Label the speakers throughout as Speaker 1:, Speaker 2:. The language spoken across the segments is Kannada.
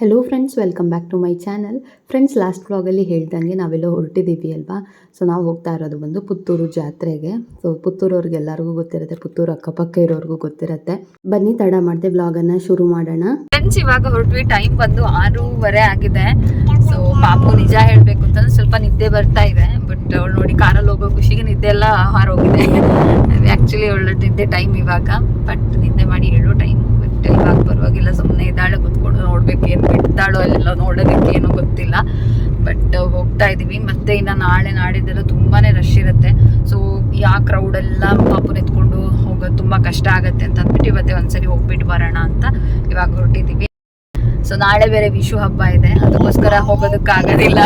Speaker 1: Hello friends welcome back to my channel friends last ವ್ಲಾಗಲ್ಲಿ ಹೇಳ್ದಂಗೆ ನಾವೆಲ್ಲ ಹೊರಟಿದ್ದೀವಿ ಅಲ್ವಾ? ಸೊ ನಾವು ಹೋಗ್ತಾ ಇರೋದು ಬಂದು ಪುತ್ತೂರು ಜಾತ್ರೆಗೆ. ಸೊ ಪುತ್ತೂರವ್ರಿಗೆ ಎಲ್ಲರಿಗೂ ಗೊತ್ತಿರುತ್ತೆ, ಪುತ್ತೂರು ಅಕ್ಕಪಕ್ಕ ಇರೋರಿಗೂ ಗೊತ್ತಿರುತ್ತೆ. ಬನ್ನಿ, ತಡ ಮಾಡದೆ ವ್ಲಾಗನ್ನು ಶುರು ಮಾಡೋಣ.
Speaker 2: ಫ್ರೆಂಡ್ಸ್ ಇವಾಗ ಹೊರಟ್ವಿ ಟೈಮ್ ಬಂದು ಆರೂವರೆ ಆಗಿದೆ. ಸೊ ಪಾಪು ನಿಜ ಹೇಳ್ಬೇಕು ಅಂತಂದ್ರೆ ಸ್ವಲ್ಪ ನಿದ್ದೆ ಬರ್ತಾ ಇದೆ. ಬಟ್ ಅವಳು ನೋಡಿ ಕಾರಲ್ಲಿ ಹೋಗೋ ಖುಷಿಗೆ ನಿದ್ದೆ ಎಲ್ಲ ಹೋಗಿದೆ ಆ್ಯಕ್ಚುಲಿ ಅವಳ ನಿದ್ದೆ ಟೈಮ್ ಇವಾಗ. ಬಟ್ ನಿದ್ದೆ ಮಾಡಿ ಹೇಳೋ ಟೈಮ್ ಬಟ್ ಇವಾಗ ಪರವಾಗಿಲ್ಲ ಸುಮ್ಮನೆ ಇದ್ದಾಳೆ, ಕುತ್ಕೊಂಡು ನೋಡ್ಬೇಕು ಏನು ಬಿಡ್ತಾಳೋ ಅಲ್ಲೆಲ್ಲ ನೋಡೋದಕ್ಕೆ ಏನೋ ಗೊತ್ತಿಲ್ಲ. ಬಟ್ ಹೋಗ್ತಾ ಇದೀವಿ. ಮತ್ತೆ ಇನ್ನು ನಾಳೆ ನಾಡಿದ್ದೆಲ್ಲ ತುಂಬಾನೇ ರಶ್ ಇರುತ್ತೆ. ಸೊ ಯಾ ಕ್ರೌಡ್ ಎಲ್ಲ ಪಾಪು ಎತ್ಕೊಂಡು ಹೋಗೋದು ತುಂಬಾ ಕಷ್ಟ ಆಗತ್ತೆ ಅಂತ ಅಂದ್ಬಿಟ್ಟು ಇವತ್ತೇ ಒಂದ್ಸರಿ ಹೋಗ್ಬಿಟ್ಟು ಬರೋಣ ಅಂತ ಇವಾಗ ಹೊರಟಿದ್ದೀವಿ ಸೊ ನಾಳೆ ಬೇರೆ ವಿಶು ಹಬ್ಬ ಇದೆ. ಅದಕ್ಕೋಸ್ಕರ ಹೋಗೋದಕ್ಕಾಗೋದಿಲ್ಲ.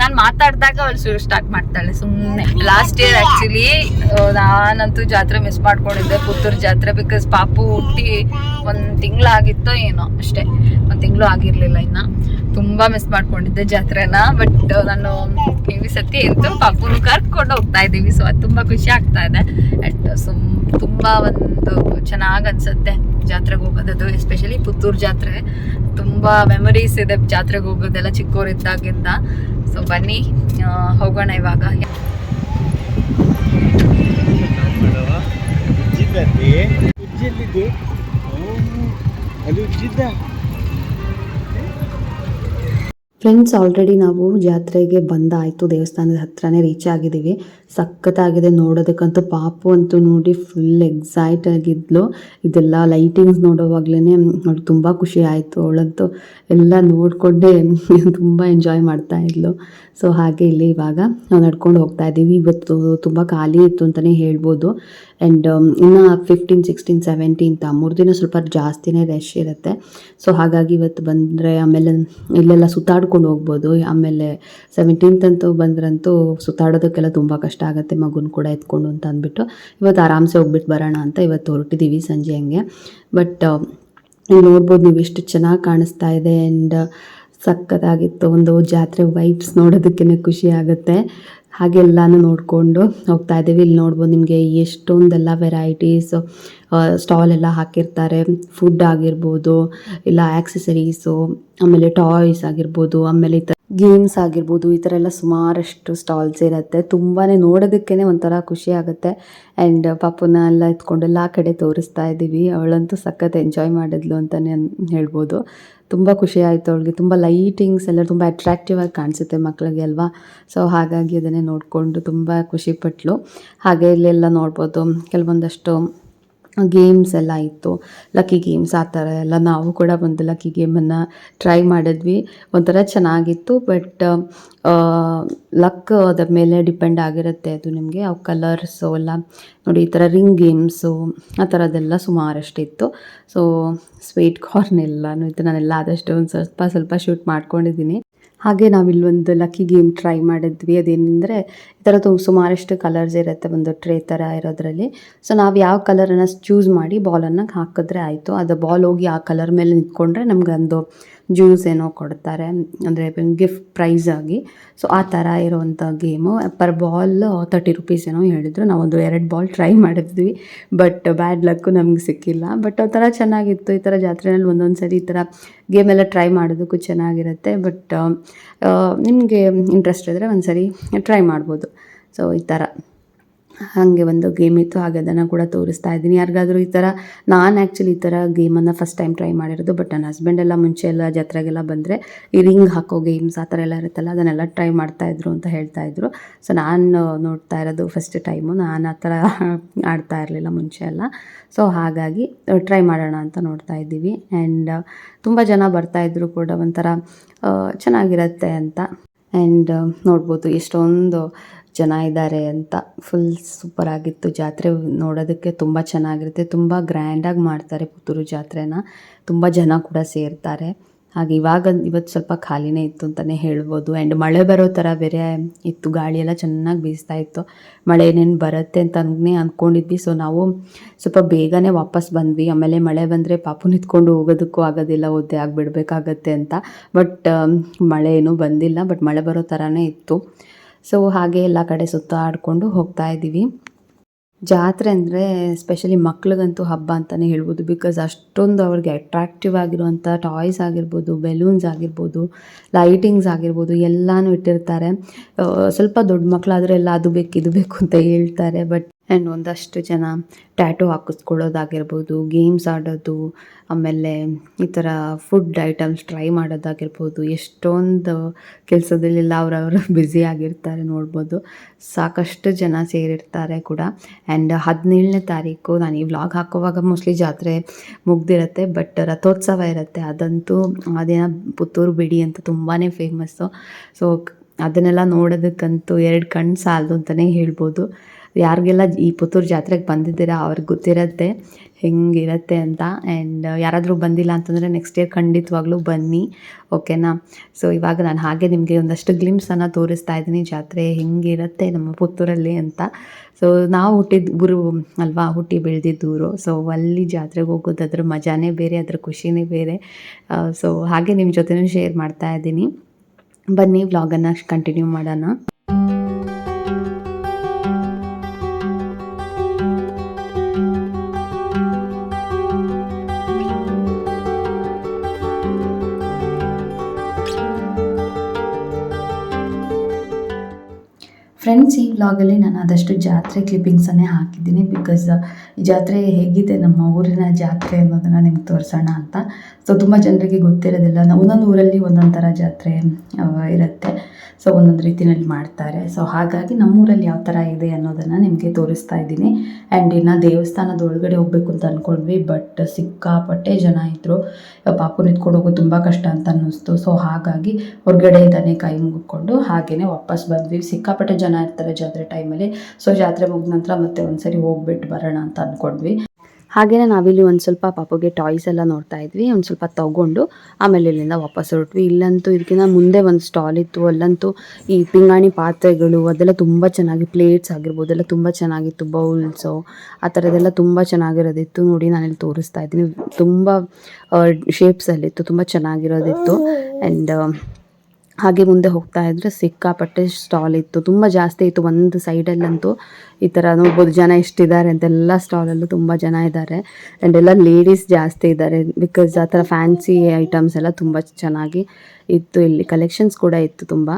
Speaker 2: ನಾನು ಮಾತಾಡಿದಾಗ ಅವಳು ಶುರು ಸ್ಟಾರ್ಟ್ ಮಾಡ್ತಾಳೆ. ಸುಮ್ಮನೆ ಲಾಸ್ಟ್ ಇಯರ್ ಆ್ಯಕ್ಚುಲಿ ನಾನಂತೂ ಜಾತ್ರೆ ಮಿಸ್ ಮಾಡ್ಕೊಂಡಿದ್ದೆ. ಪುತ್ತೂರು ಜಾತ್ರೆ ಬಿಕಾಸ್ ಪಾಪು ಹುಟ್ಟಿ ಒಂದು ತಿಂಗಳಾಗಿತ್ತೋ ಏನೋ ಅಷ್ಟೇ. ಒಂದು ತಿಂಗಳು ಆಗಿರಲಿಲ್ಲ ಇನ್ನು. ತುಂಬ ಮಿಸ್ ಮಾಡ್ಕೊಂಡಿದ್ದೆ ಜಾತ್ರೆನ. ಬಟ್ ನಾನು ಈ ಸತಿ ಇತ್ತು ಪಾಪುನು ಕರ್ಕೊಂಡು ಹೋಗ್ತಾ ಇದ್ದೀವಿ ಸೊ ಅದು ತುಂಬ ಖುಷಿ ಆಗ್ತಾ ಇದೆ. ಅಟ್ ಸುಮ್, ತುಂಬ ಒಂದು ಚೆನ್ನಾಗಿ ಅನ್ಸುತ್ತೆ. ಜಾತ್ರೆಗೆ ಹೋಗೋದದು ಎಸ್ಪೆಷಲಿ ಪುತ್ತೂರು ಜಾತ್ರೆ. ತುಂಬ ಮೆಮೊರೀಸ್ ಇದೆ ಜಾತ್ರೆಗೆ ಹೋಗೋದೆಲ್ಲ ಚಿಕ್ಕವರಿದ್ದಾಗಿಂದ ಸೊ ಬನ್ನಿ ಹೋಗೋಣ ಇವಾಗ.
Speaker 1: ಫ್ರೆಂಡ್ಸ್ ಆಲ್ರೆಡಿ ನಾವು ಜಾತ್ರೆಗೆ ಬಂದಾಯಿತು, ದೇವಸ್ಥಾನದ ಹತ್ರನೇ ರೀಚ್ ಆಗಿದ್ದೀವಿ. ಸಖತ್ತಾಗಿದೆ ನೋಡೋದಕ್ಕಂತೂ. ಪಾಪು ಅಂತೂ ನೋಡಿ ಫುಲ್ ಎಕ್ಸೈಟ್ ಆಗಿದ್ಲು. ಇದೆಲ್ಲ ಲೈಟಿಂಗ್ಸ್ ನೋಡೋವಾಗ್ಲೇ ಅವಳು ತುಂಬ ಖುಷಿ ಆಯಿತು. ಅವಳಂತೂ ಎಲ್ಲ ನೋಡಿಕೊಂಡೇ ತುಂಬ ಎಂಜಾಯ್ ಮಾಡ್ತಾ ಇದ್ಲು. ಸೊ ಹಾಗೆ ಇಲ್ಲಿ ಇವಾಗ ನಾವು ನಡ್ಕೊಂಡು ಹೋಗ್ತಾ ಇದ್ದೀವಿ. ಇವತ್ತು ತುಂಬ ಖಾಲಿ ಇತ್ತು ಅಂತಲೇ ಹೇಳ್ಬೋದು. ಆ್ಯಂಡ್ ಇನ್ನು ಫಿಫ್ಟೀನ್ ಸಿಕ್ಸ್ಟೀನ್ ಸೆವೆಂಟೀನ್ತ್ ಮೂರು ದಿನ ಸ್ವಲ್ಪ ಜಾಸ್ತಿನೇ ರಶ್ ಇರುತ್ತೆ. ಸೊ ಹಾಗಾಗಿ ಇವತ್ತು ಬಂದರೆ ಆಮೇಲೆ ಇಲ್ಲೆಲ್ಲ ಸುತ್ತಾಡ್ಕೊಂಡು ಹೋಗ್ಬೋದು. ಆಮೇಲೆ ಸೆವೆಂಟೀನ್ತ್ ಅಂತೂ ಬಂದ್ರಂತೂ ಸುತ್ತಾಡೋದಕ್ಕೆಲ್ಲ ತುಂಬ ಕಷ್ಟ ಆಗುತ್ತೆ, ಮಗುನ ಕೂಡ ಎತ್ಕೊಂಡು ಅಂತ ಅಂದ್ಬಿಟ್ಟು. ಇವತ್ತು ಆರಾಮ್ಸೆ ಹೋಗ್ಬಿಟ್ಟು ಬರೋಣ ಅಂತ ಇವತ್ತು ಹೊರಟಿದ್ದೀವಿ ಸಂಜೆ ಹಂಗೆ. ಬಟ್ ನೀವು ನೋಡ್ಬೋದು ನೀವು ಎಷ್ಟು ಚೆನ್ನಾಗಿ ಕಾಣಿಸ್ತಾ ಇದೆ ಆ್ಯಂಡ್ ಸಖತ್ತಾಗಿತ್ತು ಒಂದು ಜಾತ್ರೆ ವೈಬ್ಸ್ ನೋಡೋದಕ್ಕೇ ಖುಷಿ ಆಗುತ್ತೆ. ಹಾಗೆ ಎಲ್ಲನೂ ನೋಡಿಕೊಂಡು ಹೋಗ್ತಾ ಇದ್ದೀವಿ. ಇಲ್ಲಿ ನೋಡ್ಬೋದು ನಿಮಗೆ ಎಷ್ಟೊಂದೆಲ್ಲ ವೆರೈಟೀಸ್ ಸ್ಟಾಲ್ ಎಲ್ಲ ಹಾಕಿರ್ತಾರೆ. ಫುಡ್ ಆಗಿರ್ಬೋದು, ಇಲ್ಲ ಆ್ಯಕ್ಸಸರೀಸು ಆಮೇಲೆ ಟಾಯ್ಸ್ ಆಗಿರ್ಬೋದು, ಆಮೇಲೆ ಗೇಮ್ಸ್ ಆಗಿರ್ಬೋದು, ಈ ಥರ ಎಲ್ಲ ಸುಮಾರಷ್ಟು ಸ್ಟಾಲ್ಸ್ ಇರುತ್ತೆ. ತುಂಬಾ ನೋಡೋದಕ್ಕೇ ಒಂಥರ ಖುಷಿ ಆಗುತ್ತೆ. ಆ್ಯಂಡ್ ಪಾಪುನ ಎಲ್ಲ ಎತ್ಕೊಂಡು ಎಲ್ಲ ಕಡೆ ತೋರಿಸ್ತಾ ಇದ್ದೀವಿ ಅವಳಂತೂ ಸಖತ್ ಎಂಜಾಯ್ ಮಾಡಿದ್ಲು ಅಂತಲೇ ಹೇಳ್ಬೋದು. ತುಂಬ ಖುಷಿ ಆಯಿತು ಅವಳಿಗೆ. ತುಂಬ ಲೈಟಿಂಗ್ಸ್ ಎಲ್ಲ ತುಂಬ ಅಟ್ರಾಕ್ಟಿವ್ ಆಗಿ ಕಾಣಿಸುತ್ತೆ ಮಕ್ಕಳಿಗೆ ಅಲ್ವಾ? ಸೊ ಹಾಗಾಗಿ ಅದನ್ನೇ ನೋಡಿಕೊಂಡು ತುಂಬ ಖುಷಿಪಟ್ಲು ಹಾಗೆ ಇಲ್ಲೆಲ್ಲ ನೋಡ್ಬೋದು. ಕೆಲವೊಂದಷ್ಟು ಗೇಮ್ಸ್ ಎಲ್ಲ ಇತ್ತು. ಲಕ್ಕಿ ಗೇಮ್ಸ್ ಆ ಥರ ಎಲ್ಲ ನಾವು ಕೂಡ ಒಂದು ಲಕ್ಕಿ ಗೇಮನ್ನು ಟ್ರೈ ಮಾಡಿದ್ವಿ. ಒಂಥರ ಚೆನ್ನಾಗಿತ್ತು ಬಟ್ ಲಕ್ ಅದ್ರ ಮೇಲೆ ಡಿಪೆಂಡ್ ಆಗಿರುತ್ತೆ ಅದು ನಿಮಗೆ. ಅವು ಕಲರ್ಸು ಎಲ್ಲ ನೋಡಿ ಈ ಥರ ರಿಂಗ್ ಗೇಮ್ಸು ಆ ಥರದ್ದೆಲ್ಲ ಸುಮಾರಷ್ಟಿತ್ತು. ಸೊ ಸ್ವೀಟ್ ಕಾರ್ನ್ ಎಲ್ಲನೂ ಇತ್ತು ನಾನೆಲ್ಲ ಆದಷ್ಟು ಒಂದು ಸ್ವಲ್ಪ ಸ್ವಲ್ಪ ಶೂಟ್ ಮಾಡ್ಕೊಂಡಿದ್ದೀನಿ. ಹಾಗೆ ನಾವಿಲ್ಲೊಂದು ಲಕ್ಕಿ ಗೇಮ್ ಟ್ರೈ ಮಾಡಿದ್ವಿ. ಅದೇನೆಂದರೆ ಈ ಥರ ತು ಸುಮಾರಷ್ಟು ಕಲರ್ಸ್ ಇರುತ್ತೆ, ಒಂದು ಟ್ರೇ ಥರ ಇರೋದ್ರಲ್ಲಿ. ಸೊ ನಾವು ಯಾವ ಕಲರನ್ನು ಚೂಸ್ ಮಾಡಿ ಬಾಲನ್ನು ಹಾಕಿದ್ರೆ ಆಯಿತು. ಅದು ಬಾಲ್ ಹೋಗಿ ಆ ಕಲರ್ ಮೇಲೆ ನಿಂತ್ಕೊಂಡ್ರೆ ನಮ್ಗೆ ಒಂದು ಜ್ಯೂಸ್ ಏನೋ ಕೊಡ್ತಾರೆ. ಅಂದರೆ ಗಿಫ್ಟ್ ಪ್ರೈಸ್ ಆಗಿ. ಸೊ ಆ ಥರ ಇರೋವಂಥ game per ball thirty rupees ಏನೋ ಹೇಳಿದ್ರು. ನಾವೊಂದು ಎರಡು ಬಾಲ್ ಟ್ರೈ ಮಾಡಿದ್ವಿ. ಬಟ್ ಬ್ಯಾಡ್ ಲಕ್ಕು ನಮ್ಗೆ ಸಿಕ್ಕಿಲ್ಲ. ಬಟ್ ಆ ಥರ ಚೆನ್ನಾಗಿತ್ತು. ಈ ಥರ ಜಾತ್ರೆಯಲ್ಲಿ ಒಂದೊಂದು ಸರಿ ಈ ಥರ ಗೇಮ್ ಎಲ್ಲ ಟ್ರೈ ಮಾಡೋದಕ್ಕೂ ಚೆನ್ನಾಗಿರುತ್ತೆ. ಬಟ್ ನಿಮಗೆ ಇಂಟ್ರೆಸ್ಟ್ ಇದ್ದರೆ ಒಂದು ಸರಿ ಟ್ರೈ ಮಾಡ್ಬೋದು. ಸೊ ಈ ಥರ ಹಾಗೆ ಒಂದು ಗೇಮ್ ಇತ್ತು. ಹಾಗೆ ಅದನ್ನು ಕೂಡ ತೋರಿಸ್ತಾ ಇದ್ದೀನಿ. ಯಾರಿಗಾದರೂ ಈ ಥರ ನಾನು ಆ್ಯಕ್ಚುಲಿ ಈ ಥರ ಗೇಮನ್ನು ಫಸ್ಟ್ ಟೈಮ್ ಟ್ರೈ ಮಾಡಿರೋದು ಬಟ್ ನನ್ನ ಹಸ್ಬೆಂಡ್ ಎಲ್ಲ ಮುಂಚೆ ಎಲ್ಲ ಜಾತ್ರೆಗೆಲ್ಲ ಬಂದರೆ ಈ ರಿಂಗ್ ಹಾಕೋ ಗೇಮ್ಸ್ ಆ ಥರ ಎಲ್ಲ ಇರುತ್ತಲ್ಲ, ಅದನ್ನೆಲ್ಲ ಟ್ರೈ ಮಾಡ್ತಾಯಿದ್ರು ಅಂತ ಹೇಳ್ತಾಯಿದ್ರು ಸೊ ನಾನು ನೋಡ್ತಾ ಇರೋದು ಫಸ್ಟ್ ಟೈಮು ನಾನು ಆ ಥರ ಆಡ್ತಾ ಇರಲಿಲ್ಲ ಮುಂಚೆ ಎಲ್ಲ. ಸೊ ಹಾಗಾಗಿ ಟ್ರೈ ಮಾಡೋಣ ಅಂತ ನೋಡ್ತಾ ಇದ್ದೀವಿ. ಆ್ಯಂಡ್ ತುಂಬ ಜನ ಬರ್ತಾಯಿದ್ರು ಕೂಡ ಒಂಥರ ಚೆನ್ನಾಗಿರತ್ತೆ ಅಂತ. ಆ್ಯಂಡ್ ನೋಡ್ಬೋದು ಎಷ್ಟೊಂದು ಜನ ಇದ್ದಾರೆ ಅಂತ. ಫುಲ್ ಸೂಪರ್ ಆಗಿತ್ತು ಜಾತ್ರೆ. ನೋಡೋದಕ್ಕೆ ತುಂಬ ಚೆನ್ನಾಗಿರುತ್ತೆ. ತುಂಬ ಗ್ರ್ಯಾಂಡಾಗಿ ಮಾಡ್ತಾರೆ ಪುತ್ತೂರು ಜಾತ್ರೆನ. ತುಂಬ ಜನ ಕೂಡ ಸೇರ್ತಾರೆ. ಹಾಗೆ ಇವಾಗ ಇವತ್ತು ಸ್ವಲ್ಪ ಖಾಲಿನೇ ಇತ್ತು ಅಂತಲೇ ಹೇಳ್ಬೋದು. ಆ್ಯಂಡ್ ಮಳೆ ಬರೋ ಥರ ಬೇರೆ ಇತ್ತು. ಗಾಳಿ ಎಲ್ಲ ಚೆನ್ನಾಗಿ ಬೀಸ್ತಾ ಇತ್ತು. ಮಳೆ ಏನೇನು ಬರುತ್ತೆ ಅಂತ ಅಂದೇ ಅಂದ್ಕೊಂಡಿದ್ವಿ ಸೊ ನಾವು ಸ್ವಲ್ಪ ಬೇಗನೆ ವಾಪಸ್ ಬಂದ್ವಿ. ಆಮೇಲೆ ಮಳೆ ಬಂದರೆ ಪಾಪು ನಿಂತ್ಕೊಂಡು ಹೋಗೋದಕ್ಕೂ ಆಗೋದಿಲ್ಲ. ಒದ್ದೆ ಆಗಿಬಿಡ್ಬೇಕಾಗತ್ತೆ ಅಂತ. ಬಟ್ ಮಳೆ ಏನೂ ಬಂದಿಲ್ಲ. ಬಟ್ ಮಳೆ ಬರೋ ಥರನೇ ಇತ್ತು. ಸೊ ಹಾಗೆ ಎಲ್ಲ ಕಡೆ ಸುತ್ತ ಆಡಿಕೊಂಡು ಹೋಗ್ತಾ ಇದ್ದೀವಿ. ಜಾತ್ರೆ ಅಂದರೆ ಸ್ಪೆಷಲಿ ಮಕ್ಳಿಗಂತೂ ಹಬ್ಬ ಅಂತಲೇ ಹೇಳ್ಬೋದು. ಬಿಕಾಸ್ ಅಷ್ಟೊಂದು ಅವ್ರಿಗೆ ಅಟ್ರಾಕ್ಟಿವ್ ಆಗಿರುವಂಥ ಟಾಯ್ಸ್ ಆಗಿರ್ಬೋದು ಬೆಲೂನ್ಸ್ ಆಗಿರ್ಬೋದು ಲೈಟಿಂಗ್ಸ್ ಆಗಿರ್ಬೋದು ಎಲ್ಲನೂ ಇಟ್ಟಿರ್ತಾರೆ. ಸ್ವಲ್ಪ ದೊಡ್ಡ ಮಕ್ಕಳಾದರೆ ಎಲ್ಲ ಅದು ಬೇಕು, ಇದು ಬೇಕು ಅಂತ ಹೇಳ್ತಾರೆ. ಬಟ್ ಆ್ಯಂಡ್ ಒಂದಷ್ಟು ಜನ ಟ್ಯಾಟೋ ಹಾಕಿಸ್ಕೊಳ್ಳೋದಾಗಿರ್ಬೋದು ಗೇಮ್ಸ್ ಆಡೋದು, ಆಮೇಲೆ ಈ ಥರ ಫುಡ್ ಐಟಮ್ಸ್ ಟ್ರೈ ಮಾಡೋದಾಗಿರ್ಬೋದು, ಎಷ್ಟೊಂದು ಕೆಲಸದಲ್ಲೆಲ್ಲ ಅವರವರು ಬ್ಯುಸಿ ಆಗಿರ್ತಾರೆ ನೋಡ್ಬೋದು. ಸಾಕಷ್ಟು ಜನ ಸೇರಿರ್ತಾರೆ ಕೂಡ. ಆ್ಯಂಡ್ ಹದಿನೇಳನೇ ತಾರೀಕು ನಾನು ಈ ವ್ಲಾಗ್ ಹಾಕುವಾಗ ಮೋಸ್ಟ್ಲಿ ಜಾತ್ರೆ ಮುಗ್ದಿರತ್ತೆ ಬಟ್ ರಥೋತ್ಸವ ಇರುತ್ತೆ. ಅದಂತೂ ಅದೇನ ಪುತ್ತೂರು ಬಿಡಿ ಅಂತ ತುಂಬಾ ಫೇಮಸ್ಸು ಸೊ ಅದನ್ನೆಲ್ಲ ನೋಡೋದಕ್ಕಂತೂ ಎರಡು ಕಣ್ಣು ಸಾಲದು ಅಂತಲೇ ಹೇಳ್ಬೋದು. ಯಾರಿಗೆಲ್ಲ ಈ ಪುತ್ತೂರು ಜಾತ್ರೆಗೆ ಬಂದಿದ್ದೀರಾ ಅವ್ರಿಗೆ ಗೊತ್ತಿರತ್ತೆ, ಹೆಂಗಿರತ್ತೆ ಅಂತ. ಆ್ಯಂಡ್ ಯಾರಾದರೂ ಬಂದಿಲ್ಲ ಅಂತಂದರೆ ನೆಕ್ಸ್ಟ್ ಇಯರ್ ಖಂಡಿತವಾಗ್ಲೂ ಬನ್ನಿ ಓಕೆನಾ ಸೊ ಇವಾಗ ನಾನು ಹಾಗೆ ನಿಮಗೆ ಒಂದಷ್ಟು ಗ್ಲಿಮ್ಸನ್ನು ತೋರಿಸ್ತಾ ಇದ್ದೀನಿ, ಜಾತ್ರೆ ಹೆಂಗಿರುತ್ತೆ ನಮ್ಮ ಪುತ್ತೂರಲ್ಲಿ ಅಂತ. ಸೊ ನಾವು ಹುಟ್ಟಿದ ಊರು ಅಲ್ವಾ, ಹುಟ್ಟಿ ಬೆಳೆದಿದ್ದ ಊರು. ಸೊ ಅಲ್ಲಿ ಜಾತ್ರೆಗೆ ಹೋಗೋದು ಅದ್ರ ಮಜಾನೇ ಬೇರೆ, ಅದ್ರ ಖುಷಿನೇ ಬೇರೆ. ಸೊ ಹಾಗೆ ನಿಮ್ಮ ಜೊತೆನೂ ಶೇರ್ ಮಾಡ್ತಾ ಇದ್ದೀನಿ. ಬನ್ನಿ ವ್ಲಾಗನ್ನು ಕಂಟಿನ್ಯೂ ಮಾಡೋಣ. ಫ್ರೆಂಡ್ಸ್ ಈ ವ್ಲಾಗಲ್ಲಿ ನಾನು ಆದಷ್ಟು ಜಾತ್ರೆ ಕ್ಲಿಪ್ಪಿಂಗ್ಸನ್ನೇ ಹಾಕಿದ್ದೀನಿ ಬಿಕಾಸ್ ಈ ಜಾತ್ರೆ ಹೇಗಿದೆ ನಮ್ಮ ಊರಿನ ಜಾತ್ರೆ ಅನ್ನೋದನ್ನು ನಿಮ್ಗೆ ತೋರಿಸೋಣ ಅಂತ. ಸೊ ತುಂಬ ಜನರಿಗೆ ಗೊತ್ತಿರೋದಿಲ್ಲ. ಒಂದೊಂದು ಊರಲ್ಲಿ ಒಂದೊಂದು ಥರ ಜಾತ್ರೆ ಇರುತ್ತೆ. ಸೊ ಒಂದೊಂದು ರೀತಿಯಲ್ಲಿ ಮಾಡ್ತಾರೆ. ಸೊ ಹಾಗಾಗಿ ನಮ್ಮೂರಲ್ಲಿ ಯಾವ ಥರ ಇದೆ ಅನ್ನೋದನ್ನು ನಿಮಗೆ ತೋರಿಸ್ತಾ ಇದ್ದೀನಿ. ಆ್ಯಂಡ್ ಇನ್ನು ದೇವಸ್ಥಾನದ ಒಳಗಡೆ ಹೋಗ್ಬೇಕು ಅಂತ ಅಂದ್ಕೊಂಡ್ವಿ ಬಟ್ ಸಿಕ್ಕಾಪಟ್ಟೆ ಜನ ಇದ್ದರು ಪಾಪು ನಿಂತ್ಕೊಂಡು ಹೋಗೋದು ತುಂಬ ಕಷ್ಟ ಅಂತ ಅನ್ನಿಸ್ತು. ಸೊ ಹಾಗಾಗಿ ಹೊರಗಡೆ ಇದ್ದಾನೆ ಕೈ ಮುಗಿಕೊಂಡು ಹಾಗೆಯೇ ವಾಪಸ್ ಬಂದ್ವಿ. ಸಿಕ್ಕಾಪಟ್ಟೆ ಜನ ಇರ್ತಾರೆ ಜಾತ್ರೆ ಟೈಮಲ್ಲಿ ಸೊ ಜಾತ್ರೆ ಮುಗಿದ ನಂತರ ಮತ್ತೆ ಒಂದ್ಸರಿ ಹೋಗ್ಬಿಟ್ಟು ಬರೋಣ ಅಂತ ಅಂದ್ಕೊಂಡ್ವಿ ಹಾಗೆಯೇ ನಾವಿಲ್ಲಿ ಒಂದು ಸ್ವಲ್ಪ ಪಾಪುಗೆ ಟಾಯ್ಸ್ ಎಲ್ಲ ನೋಡ್ತಾ ಇದ್ವಿ, ಒಂದು ಸ್ವಲ್ಪ ತಗೊಂಡು ಆಮೇಲೆ ಇಲ್ಲಿಂದ ವಾಪಸ್ ಹೊರಟ್ವಿ. ಇಲ್ಲಂತೂ ಇದಕ್ಕಿಂತ ಮುಂದೆ ಒಂದು ಸ್ಟಾಲ್ ಇತ್ತು, ಅಲ್ಲಂತೂ ಈ ಪಿಂಗಾಣಿ ಪಾತ್ರೆಗಳು ಅದೆಲ್ಲ ತುಂಬ ಚೆನ್ನಾಗಿ ಪ್ಲೇಟ್ಸ್ ಆಗಿರ್ಬೋದು, ಎಲ್ಲ ತುಂಬ ಚೆನ್ನಾಗಿತ್ತು ಬೌಲ್ಸು ಆ ಥರದ್ದೆಲ್ಲ ತುಂಬ ಚೆನ್ನಾಗಿರೋದಿತ್ತು. ನೋಡಿ ನಾನಿಲ್ಲಿ ತೋರಿಸ್ತಾ ಇದ್ದೀನಿ. ತುಂಬ ಶೇಪ್ಸಲ್ಲಿತ್ತು ತುಂಬ ಚೆನ್ನಾಗಿರೋದಿತ್ತು. ಆ್ಯಂಡ್ ಹಾಗೆ ಮುಂದೆ ಹೋಗ್ತಾ ಇದ್ರೆ ಸಿಕ್ಕಾಪಟ್ಟೆ ಸ್ಟಾಲ್ ಇತ್ತು. ತುಂಬ ಜಾಸ್ತಿ ಇತ್ತು. ಒಂದು ಸೈಡಲ್ಲಂತೂ ಈ ಥರ ನೋಡ್ಬೋದು ಜನ ಎಷ್ಟಿದ್ದಾರೆ ಅಂತೆಲ್ಲ ಸ್ಟಾಲಲ್ಲೂ ತುಂಬ ಜನ ಇದ್ದಾರೆ. ಆ್ಯಂಡ್ ಎಲ್ಲ ಲೇಡೀಸ್ ಜಾಸ್ತಿ ಇದ್ದಾರೆ. ಬಿಕಾಸ್ ಆ ಥರ ಫ್ಯಾನ್ಸಿ ಐಟಮ್ಸ್ ಎಲ್ಲ ತುಂಬ ಚೆನ್ನಾಗಿ ಇತ್ತು ಇಲ್ಲಿ ಕಲೆಕ್ಷನ್ಸ್ ಕೂಡ ಇತ್ತು ತುಂಬ.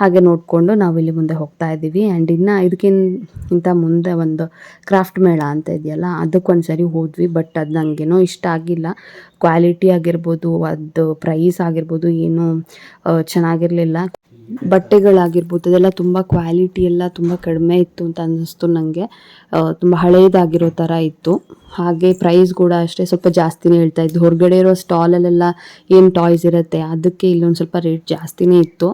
Speaker 1: ಹಾಗೆ ನೋಡಿಕೊಂಡು ನಾವು ಇಲ್ಲಿ ಮುಂದೆ ಹೋಗ್ತಾ ಇದ್ದೀವಿ. ಆ್ಯಂಡ್ ಇನ್ನು ಇದಕ್ಕಿಂತ ಮುಂದೆ ಒಂದು ಕ್ರಾಫ್ಟ್ ಮೇಳ ಅಂತ ಇದೆಯಲ್ಲ ಅದಕ್ಕೊಂದು ಸರಿ ಹೋದ್ವಿ. ಬಟ್ ಅದು ನನಗೇನೋ ಇಷ್ಟ ಆಗಿಲ್ಲ. ಕ್ವಾಲಿಟಿ ಆಗಿರ್ಬೋದು, ಅದು ಪ್ರೈಸ್ ಆಗಿರ್ಬೋದು, ಏನೂ ಚೆನ್ನಾಗಿರಲಿಲ್ಲ. ಬಟ್ಟೆಗಳಾಗಿರ್ಬೋದು, ಅದೆಲ್ಲ ತುಂಬ ಕ್ವಾಲಿಟಿ ಎಲ್ಲ ತುಂಬ ಕಡಿಮೆ ಇತ್ತು ಅಂತ ಅನ್ನಿಸ್ತು ನನಗೆ ತುಂಬ ಹಳೇದಾಗಿರೋ ಥರ ಇತ್ತು. ಹಾಗೆ ಪ್ರೈಸ್ ಕೂಡ ಅಷ್ಟೇ ಸ್ವಲ್ಪ ಜಾಸ್ತಿನೇ ಹೇಳ್ತಾ ಇದ್ದು ಹೊರಗಡೆ ಇರೋ ಸ್ಟಾಲಲ್ಲೆಲ್ಲ ಏನು ಟಾಯ್ಸ್ ಇರುತ್ತೆ, ಅದಕ್ಕೆ ಇಲ್ಲೊಂದು ಸ್ವಲ್ಪ ರೇಟ್ ಜಾಸ್ತಿನೇ ಇತ್ತು.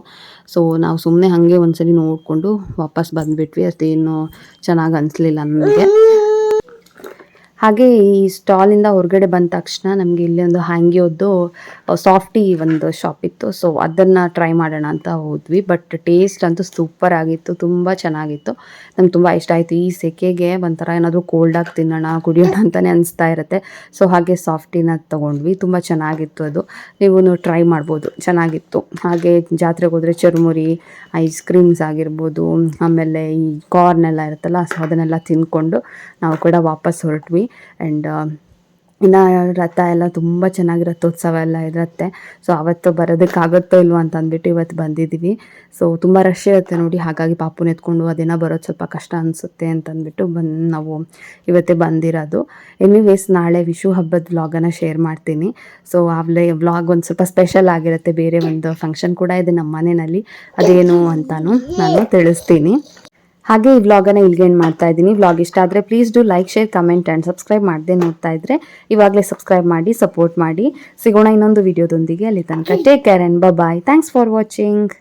Speaker 1: ಸೊ ನಾವು ಸುಮ್ಮನೆ ಹಾಗೆ ಒಂದ್ಸರಿ ನೋಡಿಕೊಂಡು ವಾಪಸ್ ಬಂದುಬಿಟ್ವಿ. ಅದೇನು ಚೆನ್ನಾಗಿ ಅನಿಸ್ಲಿಲ್ಲ ನನಗೆ. ಹಾಗೆ ಈ ಸ್ಟಾಲಿಂದ ಹೊರಗಡೆ ಬಂದ ತಕ್ಷಣ ನಮಗೆ ಇಲ್ಲಿ ಒಂದು ಹ್ಯಾಂಗಿಯೋದು ಸಾಫ್ಟಿ ಒಂದು ಶಾಪ್ ಇತ್ತು. ಸೊ ಅದನ್ನು ಟ್ರೈ ಮಾಡೋಣ ಅಂತ ಹೋದ್ವಿ. ಬಟ್ ಟೇಸ್ಟ್ ಅಂತೂ ಸೂಪರ್ ಆಗಿತ್ತು, ತುಂಬ ಚೆನ್ನಾಗಿತ್ತು. ನಮ್ಗೆ ತುಂಬ ಇಷ್ಟ ಆಯಿತು. ಈ ಸೆಕೆಗೆ ಒಂಥರ ಏನಾದರೂ ಕೋಲ್ಡಾಗಿ ತಿನ್ನೋಣ, ಕುಡಿಯೋಣ ಅಂತಲೇ ಅನಿಸ್ತಾ ಇರುತ್ತೆ. ಸೊ ಹಾಗೆ ಸಾಫ್ಟಿನ ತೊಗೊಂಡ್ವಿ. ತುಂಬ ಚೆನ್ನಾಗಿತ್ತು ಅದು. ನೀವು ಟ್ರೈ ಮಾಡ್ಬೋದು. ಚೆನ್ನಾಗಿತ್ತು. ಹಾಗೆ ಜಾತ್ರೆಗೆ ಹೋದರೆ ಚುರುಮುರಿ ಐಸ್ ಕ್ರೀಮ್ಸ್ ಆಗಿರ್ಬೋದು, ಆಮೇಲೆ ಈ ಕಾರ್ನ್ ಎಲ್ಲ ಇರುತ್ತಲ್ಲ, ಸೊ ಅದನ್ನೆಲ್ಲ ತಿಂದ್ಕೊಂಡು ನಾವು ಕೂಡ ವಾಪಸ್ ಹೊರಟ್ವಿ. ಆ್ಯಂಡ್ ಇನ್ನು ರಥ ಎಲ್ಲ ತುಂಬ ಚೆನ್ನಾಗಿ ರಥೋತ್ಸವ ಎಲ್ಲ ಇರುತ್ತೆ. ಸೊ ಅವತ್ತು ಬರೋದಕ್ಕಾಗುತ್ತೋ ಇಲ್ವೋ ಅಂತ ಅಂದ್ಬಿಟ್ಟು ಇವತ್ತು ಬಂದಿದ್ದೀವಿ. ಸೊ ತುಂಬ ರಶ್ ಇರುತ್ತೆ ನೋಡಿ, ಹಾಗಾಗಿ ಪಾಪುನ ಎತ್ಕೊಂಡು ಅದಿನ ಬರೋದು ಸ್ವಲ್ಪ ಕಷ್ಟ ಅನಿಸುತ್ತೆ ಅಂತಂದ್ಬಿಟ್ಟು ಬಂದು ನಾವು ಇವತ್ತೇ ಬಂದಿರೋದು. ಎನಿವೇಸ್ ನಾಳೆ ವಿಶು ಹಬ್ಬದ ವ್ಲಾಗನ್ನು ಶೇರ್ ಮಾಡ್ತೀನಿ. ಸೊ ಆವಲೇ ವ್ಲಾಗ್ ಒಂದು ಸ್ವಲ್ಪ ಸ್ಪೆಷಲ್ ಆಗಿರುತ್ತೆ, ಬೇರೆ ಒಂದು ಫಂಕ್ಷನ್ ಕೂಡ ಇದೆ ನಮ್ಮ ಮನೆಯಲ್ಲಿ. ಅದೇನು ಅಂತಾನು ನಾನು ತಿಳಿಸ್ತೀನಿ. ಹಾಗೆ ಈ ವ್ಲಾಗನ್ನು ಇಲ್ಲಿಗೆ ಏನು ಮಾಡ್ತಾ ಇದ್ದೀನಿ. ವ್ಲಾಗ್ ಇಷ್ಟ ಆದರೆ please do like share comment and subscribe ಮಾಡದೆ ನೋಡ್ತಾ ಇದ್ರೆ ಇವಾಗಲೇ ಸಬ್ಸ್ಕ್ರೈಬ್ ಮಾಡಿ ಸಪೋರ್ಟ್ ಮಾಡಿ. ಸಿಗೋಣ ಇನ್ನೊಂದು ವಿಡಿಯೋದೊಂದಿಗೆ ಅಲ್ಲಿ ತನಕ take care and bye thanks for watching